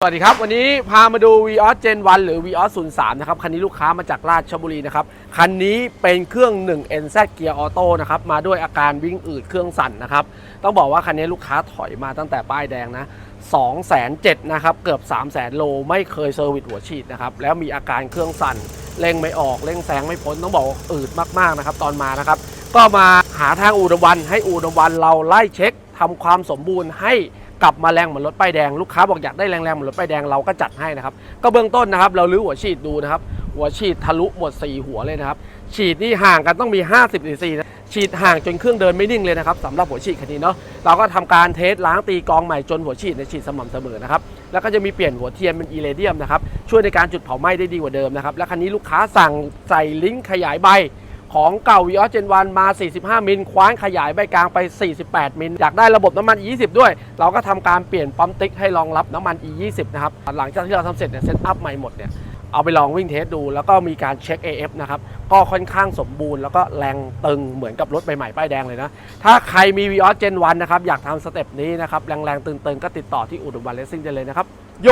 สวัสดีครับ วันนี้พามาดู v ีออสเจน1หรือ v ีออส03 นะครับ คันนี้ลูกค้ามาจากราชบุรีนะครับ คันนี้เป็นเครื่อง 1 NZ เกียร์ออโต้นะครับ มาด้วยอาการวิ่งอืดเครื่องสั่นนะครับ ต้องบอกว่าคันนี้ลูกค้าถอยมาตั้งแต่ป้ายแดงนะ2 0 0 0 0นะครับ เกือบ 3 0 0 0 0 0 โล ไม่เคยเซอร์วิสหัวฉีดนะครับ แล้วมีอาการเครื่องสั่นเร่งไม่ออกเร่งแซงไม่พ้นต้องบอกอืดมากๆนะครับตอนมานะครับ ก็มาหาทางอูดมวันให้อูดมวันเราไล่เช็คทำความสมบูรณ์ให้ กลับมาแรงเหมือนรถป้ายแดงลูกค้าบอกอยากได้แรงๆเหมือนรถป้ายแดงเราก็จัดให้นะครับก็เบื้องต้นนะครับ เราลื้อหัวฉีดดูนะครับ หัวฉีดทะลุหมด 4 หัวเลยนะครับ ฉีดนี่ห่างกันต้องมี 50ซีซีนะฉีดห่างจนเครื่องเดินไม่นิ่งเลยนะครับสำหรับหัวฉีดคันนี้เนาะเราก็ทำการเทสล้างตีกองใหม่จนหัวฉีดในฉีดสม่ำเสมอนะครับแล้วก็จะมีเปลี่ยนหัวเทียนเป็นอีเลเดียมนะครับช่วยในการจุดเผาไหม้ได้ดีกว่าเดิมนะครับและคันนี้ลูกค้าสั่งใส่ลิงก์ขยายใบ ของเก่า v ีออสเจนวันมา 45 มิล คว้านขยายใบกลางไป 48 มิล อยากได้ระบบน้ำมัน E20 ด้วย เราก็ทำการเปลี่ยนปั๊มติ๊กให้รองรับน้ำมัน E20 นะครับ หลังจากที่เราทำเสร็จเนี่ยเซตอัพใหม่หมดเนี่ย เอาไปลองวิ่งเทสดู แล้วก็มีการเช็ค AF นะครับ ก็ค่อนข้างสมบูรณ์ แล้วก็แรงตึงเหมือนกับรถใหม่ๆป้ายแดงเลยนะ ถ้าใครมี v ีออสเจนวันนะครับ อยากทำสเต็ปนี้นะครับ แรงๆตึงๆ ก็ติดต่อที่อุดมวันเลสซิ่งได้เลยนะครับ โย